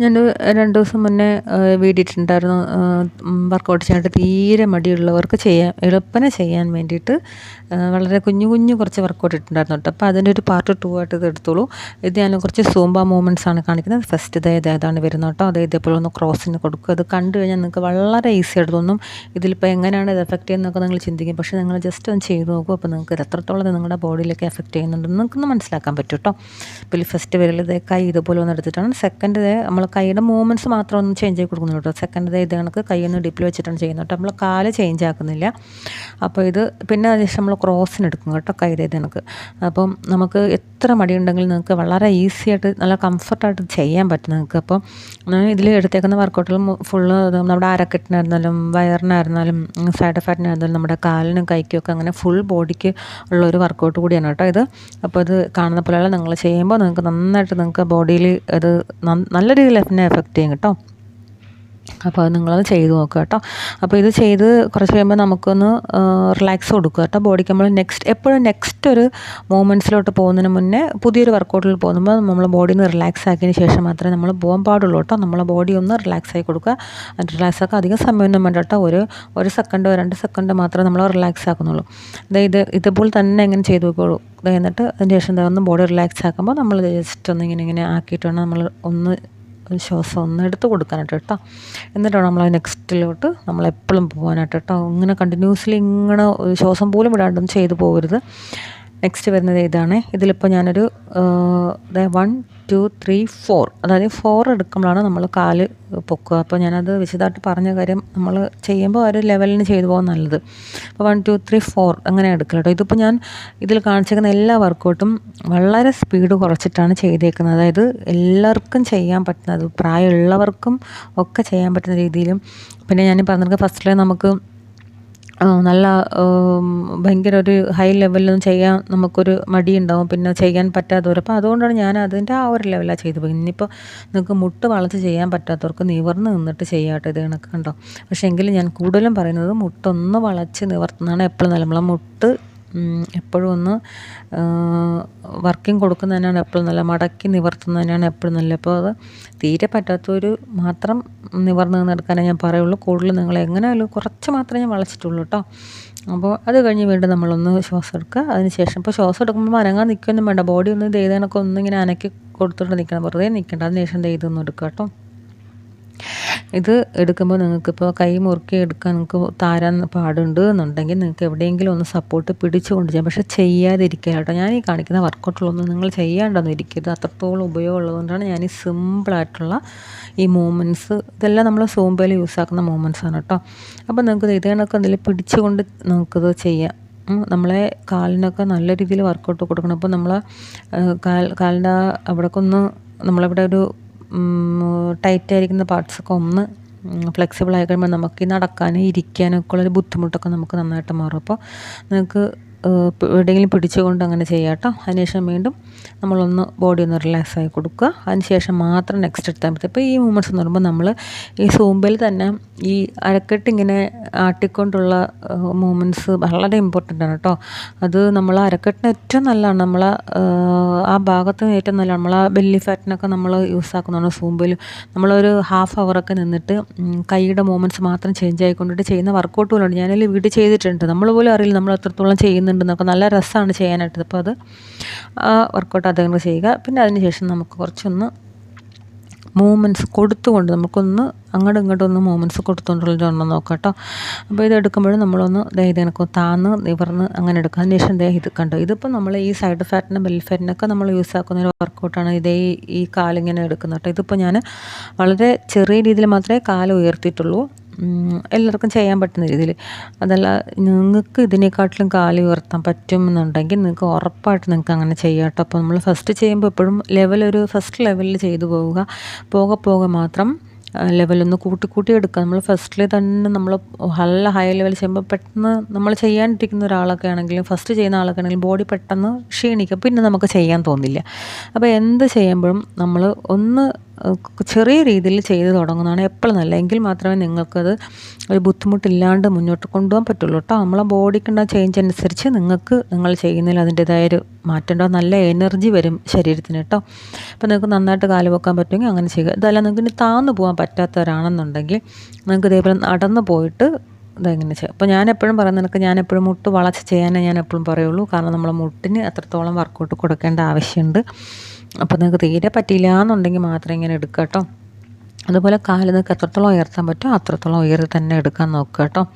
ഞാൻ രണ്ട് ദിവസം മുന്നേ വീഡിയോ ഇട്ടിട്ടുണ്ടായിരുന്നു വർക്കൗട്ട് ചെയ്യാനായിട്ട് തീരെ മടിയുള്ളവർക്ക് ചെയ്യാൻ എളുപ്പനെ ചെയ്യാൻ വേണ്ടിയിട്ട് വളരെ കുഞ്ഞു കുഞ്ഞു കുറച്ച് വർക്കൗട്ട് ഇട്ടിട്ടുണ്ടായിരുന്നു കേട്ടോ. അപ്പോൾ അതിന്റെ ഒരു പാർട്ട് ടു ആയിട്ട് ഇത് എടുത്തോളൂ. ഇത് ഞാൻ കുറച്ച് സൂംബ മൂവ്മെന്റ്സ് ആണ് കാണിക്കുന്നത്. ഫസ്റ്റ് ഇതേ ഏതാണ് വരുന്നത് കേട്ടോ. അത് ഇതേപോലെ ഒന്ന് ക്രോസിന് കൊടുക്കുക. അത് കണ്ടു കഴിഞ്ഞാൽ നിങ്ങൾക്ക് വളരെ ഈസി ആയിട്ട് തോന്നും. ഇതിലിപ്പോൾ എങ്ങനെയാണ് ഇത് എഫക്റ്റ് ചെയ്യുന്നതൊക്കെ നിങ്ങൾ ചിന്തിക്കും. പക്ഷേ നിങ്ങൾ ജസ്റ്റ് ഒന്ന് ചെയ്ത് നോക്കും. അപ്പോൾ നിങ്ങൾക്ക് എത്രത്തോളം നിങ്ങളുടെ ബോഡിയിലൊക്കെ എഫക്റ്റ് ചെയ്യുന്നുണ്ടെന്ന് നിങ്ങൾക്കൊന്ന് മനസ്സിലാക്കാൻ പറ്റും കേട്ടോ. ഇപ്പോൾ ഫസ്റ്റ് വരൽ കൈ ഇതുപോലെ ഒന്ന് എടുത്തിട്ടാണ്. സെക്കൻഡ് ഇതേ കൈയുടെ മൂവ്മെന്റ്സ് മാത്രം ഒന്ന് ചേഞ്ച് ആയി കൊടുക്കുന്നു കേട്ടോ. സെക്കൻഡ് ഇത് കണക്ക് കൈ ഒന്ന് ഡിപ്പിൽ വെച്ചിട്ടാണ് ചെയ്യുന്നത് കേട്ടോ. നമ്മൾ കാൽ ചേഞ്ച് ആക്കുന്നില്ല. അപ്പോൾ ഇത് പിന്നെ അതിനുശേഷം നമ്മൾ ക്രോസിന് എടുക്കും കേട്ടോ കൈ ഇത് കണക്ക്. അപ്പം നമുക്ക് എത്ര മടിയുണ്ടെങ്കിലും നിങ്ങൾക്ക് വളരെ ഈസി ആയിട്ട് നല്ല കംഫർട്ടായിട്ട് ചെയ്യാൻ പറ്റും നിങ്ങൾക്ക്. അപ്പോൾ ഇതിൽ എടുത്തേക്കുന്ന വർക്കൗട്ടുകൾ ഫുള്ള് നമ്മുടെ അരക്കെട്ടിനായിരുന്നാലും വയറിനായിരുന്നാലും സൈഡ് എഫക്റ്റിനായിരുന്നാലും നമ്മുടെ കാലിനും കൈക്കും ഒക്കെ അങ്ങനെ ഫുൾ ബോഡിക്ക് ഉള്ള ഒരു വർക്കൗട്ട് കൂടിയാണ് കേട്ടോ ഇത്. അപ്പോൾ ഇത് കാണുന്ന പോലെയുള്ള നിങ്ങൾ ചെയ്യുമ്പോൾ നിങ്ങൾക്ക് നന്നായിട്ട് നിങ്ങൾക്ക് ബോഡിയിൽ അത് നല്ല രീതിയിൽ എഫക്റ്റ് ചെയ്യും കേട്ടോ. അപ്പോൾ അത് നിങ്ങളത് ചെയ്ത് നോക്കുക കേട്ടോ. അപ്പോൾ ഇത് ചെയ്ത് കുറച്ച് കഴിയുമ്പോൾ നമുക്കൊന്ന് റിലാക്സ് കൊടുക്കുക കേട്ടോ. ബോഡിക്ക് നമ്മൾ നെക്സ്റ്റ് എപ്പോഴും നെക്സ്റ്റ് ഒരു മൂമെന്റ്സിലോട്ട് പോകുന്നതിന് മുന്നേ പുതിയൊരു വർക്കൗട്ടിൽ പോകുമ്പോൾ നമ്മൾ ബോഡി ഒന്ന് റിലാക്സ് ആക്കിയതിന് ശേഷം മാത്രമേ നമ്മൾ പോകാൻ പാടുള്ളൂ കേട്ടോ. നമ്മളെ ബോഡി ഒന്ന് റിലാക്സ് ആയി കൊടുക്കുക. റിലാക്സ് ആക്കുക അധികം സമയമൊന്നും വേണ്ട കേട്ടോ. ഒരു ഒരു സെക്കൻഡോ രണ്ട് സെക്കൻഡ് മാത്രമേ നമ്മൾ റിലാക്സ് ആക്കുന്നുള്ളൂ. ഇത് ഇതുപോലെ തന്നെ എങ്ങനെ ചെയ്തു നോക്കുള്ളൂ എന്നിട്ട് അതിന് ശേഷം ഒന്ന് ബോഡി റിലാക്സ് ആക്കുമ്പോൾ നമ്മൾ ജസ്റ്റ് ഒന്ന് ഇങ്ങനെ ഇങ്ങനെ ആക്കിയിട്ട് വേണം നമ്മൾ ഒന്ന് ശ്വാസം ഒന്ന് എടുത്ത് കൊടുക്കാനായിട്ട് കേട്ടോ. എന്നിട്ടാണ് നമ്മൾ നെക്സ്റ്റിലോട്ട് നമ്മൾ എപ്പോഴും പോകാനായിട്ട് കേട്ടോ. ഇങ്ങനെ കണ്ടിന്യൂസ്ലി ഇങ്ങനെ ശ്വാസം പോലും വിടാണ്ടൊന്നും ചെയ്തു പോകരുത്. നെക്സ്റ്റ് വരുന്നത് ഇതാണ് ഇതിലിപ്പോൾ ഞാനൊരു വൺ ടു ത്രീ ഫോർ അതായത് ഫോർ എടുക്കുമ്പോഴാണ് നമ്മൾ കാൽ പൊക്കുക. അപ്പോൾ ഞാനത് വിശദമായിട്ട് പറഞ്ഞ കാര്യം നമ്മൾ ചെയ്യുമ്പോൾ ഒരു ലെവലിന് ചെയ്തു പോകാൻ നല്ലത്. അപ്പോൾ വൺ ടു ത്രീ ഫോർ അങ്ങനെ എടുക്കുക കേട്ടോ. ഇതിപ്പോൾ ഞാൻ ഇതിൽ കാണിച്ചേക്കുന്ന എല്ലാ വർക്കൗട്ടും വളരെ സ്പീഡ് കുറച്ചിട്ടാണ് ചെയ്തേക്കുന്നത്. അതായത് എല്ലാവർക്കും ചെയ്യാൻ പറ്റുന്നത് പ്രായമുള്ളവർക്കും ഒക്കെ ചെയ്യാൻ പറ്റുന്ന രീതിയിലും. പിന്നെ ഞാൻ പറഞ്ഞിട്ട് ഫസ്റ്റിലെ നമുക്ക് നല്ല ഭയങ്കര ഒരു ഹൈ ലെവലിലൊന്നും ചെയ്യാൻ നമുക്കൊരു മടിയുണ്ടാവും. പിന്നെ ചെയ്യാൻ പറ്റാത്തവർ. അപ്പോൾ അതുകൊണ്ടാണ് ഞാൻ അതിന്റെ ആ ഒരു ലെവലാണ് ചെയ്തു പോയി ഇനിയിപ്പോൾ നിങ്ങൾക്ക് മുട്ട് വളച്ച് ചെയ്യാൻ പറ്റാത്തവർക്ക് നിവർന്ന് നിന്നിട്ട് ചെയ്യാട്ടോ ഇത് കണക്ക് കണ്ടോ. പക്ഷേ എങ്കിലും ഞാൻ കൂടുതലും പറയുന്നത് മുട്ടൊന്ന് വളച്ച് നിവർത്തുന്നതാണ് എപ്പോഴും നല്ല നമ്മളെ മുട്ട് എപ്പോഴും ഒന്ന് വർക്കിംഗ് കൊടുക്കുന്നതിനാണ് എപ്പോഴും നല്ല മടക്കി നിവർത്തുന്നതിനാണ് എപ്പോഴും നല്ല അപ്പോൾ അത് തീരെ പറ്റാത്തൊരു മാത്രം നിവർന്ന് നിന്നെടുക്കാനേ ഞാൻ പറയുള്ളൂ. കൂടുതൽ നിങ്ങൾ എങ്ങനെയാലും കുറച്ച് മാത്രമേ ഞാൻ വളച്ചിട്ടുള്ളൂ കേട്ടോ. അപ്പോൾ അത് കഴിഞ്ഞ് വീണ്ടും നമ്മളൊന്ന് ശ്വാസം എടുക്കുക. അതിനുശേഷം ഇപ്പോൾ ശ്വാസം എടുക്കുമ്പോൾ അനങ്ങാൻ നിൽക്കുകയൊന്നും വേണ്ട. ബോഡി ഒന്ന് ചെയ്തതിനൊക്കെ ഒന്നിങ്ങനെ അനക്കി കൊടുത്തിട്ട് നിൽക്കണം. വെറുതെ നിൽക്കേണ്ട. അതിന് ശേഷം ഇതൊന്നും എടുക്കുക കേട്ടോ. ഇത് എടുക്കുമ്പോൾ നിങ്ങൾക്കിപ്പോൾ കൈ മുറുക്കി എടുക്കാൻ നിങ്ങൾക്ക് താരാൻ പാടുണ്ട് എന്നുണ്ടെങ്കിൽ നിങ്ങൾക്ക് എവിടെയെങ്കിലും ഒന്ന് സപ്പോർട്ട് പിടിച്ചുകൊണ്ട് ചെയ്യാം പക്ഷേ ചെയ്യാതിരിക്കുക കേട്ടോ. ഞാൻ ഈ കാണിക്കുന്ന വർക്കൗട്ടിലൊന്നും നിങ്ങൾ ചെയ്യാണ്ടൊന്നും ഇരിക്കരുത്. അത്രത്തോളം ഉപയോഗമുള്ളതുകൊണ്ടാണ് ഞാൻ ഈ സിമ്പിളായിട്ടുള്ള ഈ മൂമെന്റ്സ് ഇതെല്ലാം നമ്മൾ സോമ്പയിൽ യൂസ് ആക്കുന്ന മൂമെന്റ്സ് ആണ് കേട്ടോ. അപ്പോൾ നിങ്ങൾക്ക് ഇത് കണക്ക് എന്തെങ്കിലും പിടിച്ചുകൊണ്ട് നിങ്ങൾക്കിത് ചെയ്യാം. നമ്മളെ കാലിനൊക്കെ നല്ല രീതിയിൽ വർക്കൗട്ട് കൊടുക്കണം. അപ്പോൾ നമ്മൾ കാൽ കാലിന്റെ അവിടെക്കൊന്ന് നമ്മളവിടെ ഒരു ടൈറ്റായിരിക്കുന്ന പാർട്സൊക്കെ ഒന്ന് ഫ്ലെക്സിബിൾ ആയി കഴിയുമ്പോൾ നമുക്ക് ഈ നടക്കാനും ഇരിക്കാനൊക്കെ ഉള്ളൊരു ബുദ്ധിമുട്ടൊക്കെ നമുക്ക് നന്നായിട്ട് മാറും. അപ്പോൾ നിങ്ങൾക്ക് എവിടെയെങ്കിലും പിടിച്ചുകൊണ്ട് അങ്ങനെ ചെയ്യാം കേട്ടോ അതിനുശേഷം വീണ്ടും നമ്മളൊന്ന് ബോഡി ഒന്ന് റിലാക്സ് ആയി കൊടുക്കുക. അതിനുശേഷം മാത്രം നെക്സ്റ്റ് എടുത്താൽ മതി. ഇപ്പോൾ ഈ മൂമെന്റ്സ് എന്ന് പറയുമ്പോൾ നമ്മൾ ഈ സൂമ്പിൽ തന്നെ ഈ അരക്കെട്ട് ഇങ്ങനെ ആട്ടിക്കൊണ്ടുള്ള മൂമെന്റ്സ് വളരെ ഇമ്പോർട്ടന്റ് ആണ് കേട്ടോ. അത് നമ്മൾ അരക്കെട്ടിന് ഏറ്റവും നല്ലതാണ്. നമ്മൾ ആ ഭാഗത്ത് ഏറ്റവും നല്ലതാണ്. നമ്മൾ ആ ബെല്ലി ഫാറ്റിനൊക്കെ നമ്മൾ യൂസ് ആക്കുന്നതാണ് സൂമ്പിൽ. നമ്മളൊരു ഹാഫ് അവറൊക്കെ നിന്നിട്ട് കൈയുടെ മൂമെന്റ്സ് മാത്രം ചേഞ്ച് ആയിക്കൊണ്ടിട്ട് ചെയ്യുന്ന വർക്കൗട്ട് പോലുണ്ട്. ഞാനതിൽ വീട്ടിൽ ചെയ്തിട്ടുണ്ട്. നമ്മൾ പോലും അറിയില്ല നമ്മൾ എത്രത്തോളം ചെയ്യുന്നുണ്ടെന്നൊക്കെ നല്ല രസമാണ് ചെയ്യാനായിട്ട്. അപ്പോൾ അത് വർക്കൗട്ട് അതങ്ങനെ ചെയ്യുക. പിന്നെ അതിന് ശേഷം നമുക്ക് കുറച്ചൊന്ന് മൂമെന്റ്സ് കൊടുത്തുകൊണ്ട് നമുക്കൊന്ന് അങ്ങോട്ടും ഇങ്ങോട്ടും ഒന്ന് മൂമെന്റ്സ് കൊടുത്തുകൊണ്ടുള്ളതൊന്നും നോക്കാം കേട്ടോ. അപ്പോൾ ഇത് എടുക്കുമ്പോഴും നമ്മളൊന്ന് ദേ ഇത് താന്ന് നിവർന്ന് അങ്ങനെ എടുക്കാം. അതിന് ശേഷം ദേ ഇത് കണ്ടോ? ഇതിപ്പോൾ നമ്മൾ ഈ സൈഡ് ഫാറ്റിനും ബെൽ ഫാറ്റിനൊക്കെ നമ്മൾ യൂസ് ആക്കുന്ന ഒരു വർക്കൗട്ടാണ് ഇതേ ഈ കാലിങ്ങനെ എടുക്കുന്നത് കേട്ടോ. ഇതിപ്പോൾ ഞാൻ വളരെ ചെറിയ രീതിയിൽ മാത്രമേ കാൽ ഉയർത്തിയിട്ടുള്ളൂ. എല്ലാവർക്കും ചെയ്യാൻ പറ്റുന്ന രീതിയിൽ. അതല്ല നിങ്ങൾക്ക് ഇതിനെക്കാട്ടിലും കാലി ഉയർത്താൻ പറ്റുമെന്നുണ്ടെങ്കിൽ നിങ്ങൾക്ക് ഉറപ്പായിട്ട് നിങ്ങൾക്ക് അങ്ങനെ ചെയ്യാം കേട്ടോ. അപ്പോൾ നമ്മൾ ഫസ്റ്റ് ചെയ്യുമ്പോൾ എപ്പോഴും ലെവൽ ഒരു ഫസ്റ്റ് ലെവലിൽ ചെയ്തു പോവുക. പോകെ പോകെ മാത്രം ലെവലൊന്ന് കൂട്ടി കൂട്ടി എടുക്കുക. നമ്മൾ ഫസ്റ്റിൽ തന്നെ നമ്മൾ നല്ല ഹൈ ലെവൽ ചെയ്യുമ്പോൾ പെട്ടെന്ന് നമ്മൾ ചെയ്യാണ്ടിരിക്കുന്ന ഒരാളൊക്കെ ആണെങ്കിലും ഫസ്റ്റ് ചെയ്യുന്ന ആളൊക്കെ ആണെങ്കിലും ബോഡി പെട്ടെന്ന് ക്ഷീണിക്കുക പിന്നെ നമുക്ക് ചെയ്യാൻ തോന്നില്ല. അപ്പോൾ എന്ത് ചെയ്യുമ്പോഴും നമ്മൾ ഒന്ന് ചെറിയ രീതിയിൽ ചെയ്ത് തുടങ്ങുന്നതാണ് എപ്പോഴും നല്ല എങ്കിൽ മാത്രമേ നിങ്ങൾക്കത് ഒരു ബുദ്ധിമുട്ടില്ലാണ്ട് മുന്നോട്ട് കൊണ്ടുപോകാൻ പറ്റുള്ളൂ കേട്ടോ. നമ്മളെ ബോഡിക്കുള്ള ചേഞ്ച് അനുസരിച്ച് നിങ്ങൾക്ക് നിങ്ങൾ ചെയ്യുന്നതിൽ അതിന്റെതായ ഒരു മാറ്റം ഉണ്ടാവും. നല്ല എനർജി വരും ശരീരത്തിന് കേട്ടോ. അപ്പോൾ നിങ്ങൾക്ക് നന്നായിട്ട് കാൽ വെക്കാൻ പറ്റുമെങ്കിൽ അങ്ങനെ ചെയ്യുക. ഇതല്ല നിങ്ങൾക്ക് ഇനി താന്നു പോകാൻ പറ്റാത്തവരാണെന്നുണ്ടെങ്കിൽ നിങ്ങൾക്ക് ഇതേപോലെ നടന്നു പോയിട്ട് ഇതെങ്ങനെ ചെയ്യാം? അപ്പോൾ ഞാൻ എപ്പോഴും പറയുന്നത് നിനക്ക് ഞാൻ എപ്പോഴും മുട്ട് വളച്ച് ചെയ്യാനേ ഞാൻ എപ്പോഴും പറയുള്ളൂ. കാരണം നമ്മളെ മുട്ടിന് അത്രത്തോളം വർക്കൗട്ട് കൊടുക്കേണ്ട ആവശ്യമുണ്ട്. അപ്പോൾ നിങ്ങൾക്ക് തീരെ പറ്റിയില്ല എന്നുണ്ടെങ്കിൽ മാത്രം ഇങ്ങനെ എടുക്കുക കേട്ടോ. അതുപോലെ കാൽ നിങ്ങൾക്ക് എത്രത്തോളം ഉയർത്താൻ പറ്റുമോ അത്രത്തോളം ഉയർത്തി തന്നെ എടുക്കാൻ നോക്കുക കേട്ടോ.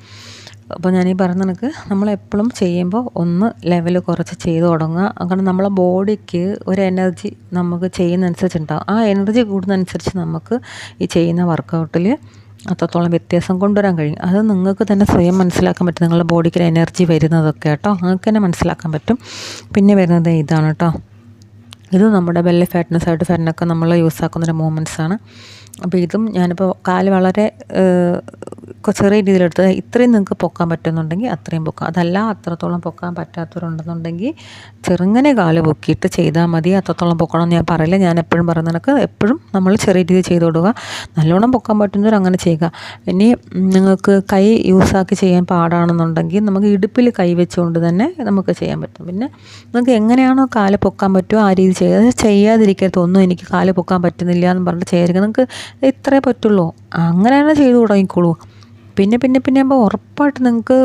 അപ്പോൾ ഞാനീ പറഞ്ഞ നിനക്ക് നമ്മളെപ്പോഴും ചെയ്യുമ്പോൾ ഒന്ന് ലെവൽ കുറച്ച് ചെയ്ത് തുടങ്ങുക. കാരണം നമ്മളെ ബോഡിക്ക് ഒരു എനർജി നമുക്ക് ചെയ്യുന്നതനുസരിച്ച് ഉണ്ടാവും ആ എനർജി കൂടുന്നതനുസരിച്ച് നമുക്ക് ഈ ചെയ്യുന്ന വർക്കൗട്ടിൽ അത്രത്തോളം വ്യത്യാസം കൊണ്ടുവരാൻ കഴിയും. അത് നിങ്ങൾക്ക് തന്നെ സ്വയം മനസ്സിലാക്കാൻ പറ്റും. നിങ്ങളുടെ ബോഡിക്ക് എനർജി വരുന്നതൊക്കെ കേട്ടോ. നിങ്ങൾക്ക് തന്നെ മനസ്സിലാക്കാൻ പറ്റും. പിന്നെ വരുന്നത് ഇതാണ് കേട്ടോ. ഇത് നമ്മുടെ ബെല്ലി ഫാറ്റ്നസ് ആയിട്ട് ഫാറ്റിനൊക്കെ നമ്മൾ യൂസ് ആക്കുന്നൊരു മൂമെന്റ്സ് ആണ്. അപ്പോൾ ഇതും ഞാനിപ്പോൾ കാൽ വളരെ ചെറിയ രീതിയിലെടുത്ത് ഇത്രയും നിങ്ങൾക്ക് പൊക്കാൻ പറ്റുന്നുണ്ടെങ്കിൽ അത്രയും പൊക്കാം. അതല്ല അത്രത്തോളം പൊക്കാൻ പറ്റാത്തവരുണ്ടെന്നുണ്ടെങ്കിൽ ചെറുങ്ങനെ കാൽ പൊക്കിയിട്ട് ചെയ്താൽ മതി അത്രത്തോളം പൊക്കണം ഞാൻ പറയില്ല. ഞാൻ എപ്പോഴും പറയുന്ന കണക്ക് എപ്പോഴും നമ്മൾ ചെറിയ രീതിയിൽ ചെയ്ത് കൊടുക്കുക. നല്ലോണം പൊക്കാൻ പറ്റുന്നവർ അങ്ങനെ ചെയ്യുക. ഇനി നിങ്ങൾക്ക് കൈ യൂസാക്കി ചെയ്യാൻ പാടാണെന്നുണ്ടെങ്കിൽ നമുക്ക് ഇടുപ്പിൽ കൈ വെച്ചുകൊണ്ട് തന്നെ നമുക്ക് ചെയ്യാൻ പറ്റും. പിന്നെ നിങ്ങൾക്ക് എങ്ങനെയാണോ കാൽ പൊക്കാൻ പറ്റുമോ ആ രീതി ചെയ്യുക. ചെയ്യാതിരിക്കരുത്. ഒന്നും എനിക്ക് കാൽ പൊക്കാൻ പറ്റുന്നില്ല എന്ന് പറഞ്ഞിട്ട് ചെയ്യരുത് നിങ്ങൾക്ക് ഇത്രേ പറ്റുള്ളൂ. അങ്ങനെയാണ് ചെയ്തു തുടങ്ങിക്കോളൂ. പിന്നെ പിന്നെ പിന്നെ ആകുമ്പോൾ ഉറപ്പായിട്ട് നിങ്ങൾക്ക്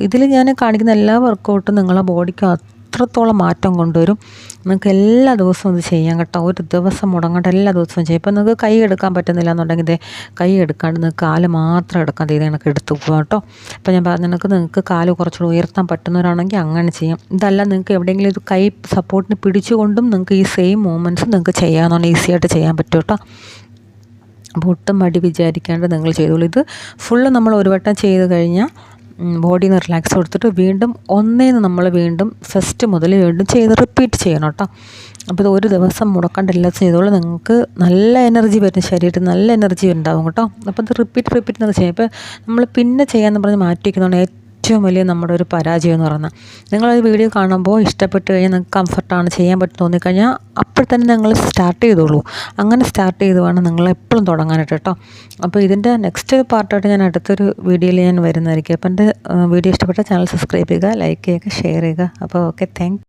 ഇതിൽ ഞാൻ കാണിക്കുന്ന എല്ലാ വർക്കൗട്ടും നിങ്ങളെ ബോഡിക്ക് അത്രത്തോളം മാറ്റം കൊണ്ടുവരും. നിങ്ങൾക്ക് എല്ലാ ദിവസവും ഇത് ചെയ്യാം കേട്ടോ. ഒരു ദിവസം മുടങ്ങാണ്ട് എല്ലാ ദിവസവും ചെയ്യാം. ഇപ്പം നിങ്ങൾക്ക് കൈ എടുക്കാൻ പറ്റുന്നില്ല എന്നുണ്ടെങ്കിൽ ഇതേ കൈ എടുക്കാണ്ട് നിങ്ങൾക്ക് കാൽ മാത്രം എടുക്കാൻ ചെയ്ത് കണക്ക് എടുത്തു പോകാം കേട്ടോ. അപ്പം ഞാൻ പറഞ്ഞു നിങ്ങൾക്ക് നിങ്ങൾക്ക് കാൽ കുറച്ചുകൂടി ഉയർത്താൻ പറ്റുന്നവരാണെങ്കിൽ അങ്ങനെ ചെയ്യാം. ഇതല്ല നിങ്ങൾക്ക് എവിടെയെങ്കിലും ഇത് കൈ സപ്പോർട്ടിന് പിടിച്ചുകൊണ്ടും നിങ്ങൾക്ക് ഈ സെയിം മൂവ്മെന്റ്സ് നിങ്ങൾക്ക് ചെയ്യാമെന്നുണ്ടെങ്കിൽ ഈസി ആയിട്ട് ചെയ്യാൻ പറ്റും കേട്ടോ. അപ്പോൾ ഒട്ടും മടി വിചാരിക്കാണ്ട് നിങ്ങൾ ചെയ്തോളൂ. ഇത് ഫുള്ള് നമ്മൾ ഒരു വട്ടം ചെയ്ത് കഴിഞ്ഞാൽ ബോഡിയിൽ നിന്ന് റിലാക്സ് കൊടുത്തിട്ട് വീണ്ടും ഒന്നേന്ന് നമ്മൾ വീണ്ടും ഫസ്റ്റ് മുതൽ വീണ്ടും ചെയ്ത് റിപ്പീറ്റ് ചെയ്യണം കേട്ടോ. അപ്പോൾ ഇത് ഒരു ദിവസം മുടക്കാണ്ട് എല്ലാം ചെയ്തോളൂ. നിങ്ങൾക്ക് നല്ല എനർജി വരും ശരീരത്തിൽ നല്ല എനർജി ഉണ്ടാവും കേട്ടോ. അപ്പോൾ ഇത് റിപ്പീറ്റ് റിപ്പീറ്റ് എന്നൊക്കെ ചെയ്യും. ഇപ്പോൾ നമ്മൾ പിന്നെ ചെയ്യാമെന്ന് പറഞ്ഞ് മാറ്റിവെക്കുന്നതാണ് ഏറ്റവും വലിയ നമ്മുടെ ഒരു പരാജയം എന്ന് പറയുന്നത്. നിങ്ങളൊരു വീഡിയോ കാണുമ്പോൾ ഇഷ്ടപ്പെട്ട് കഴിഞ്ഞാൽ നിങ്ങൾക്ക് കംഫർട്ടാണ് ചെയ്യാൻ പറ്റും തോന്നിക്കഴിഞ്ഞാൽ അപ്പോൾ തന്നെ നിങ്ങൾ സ്റ്റാർട്ട് ചെയ്തോളൂ. അങ്ങനെ സ്റ്റാർട്ട് ചെയ്ത് വേണം നിങ്ങൾ എപ്പോഴും തുടങ്ങാനായിട്ട് കേട്ടോ. അപ്പോൾ ഇതിന്റെ നെക്സ്റ്റ് പാർട്ടായിട്ട് ഞാൻ അടുത്തൊരു വീഡിയോയിൽ ഞാൻ വരുന്നതായിരിക്കും. അപ്പോൾ എന്റെ വീഡിയോ ഇഷ്ടപ്പെട്ട ചാനൽ സബ്സ്ക്രൈബ് ചെയ്യുക ലൈക്ക് ചെയ്യുക ഷെയർ ചെയ്യുക. അപ്പോൾ ഓക്കെ താങ്ക്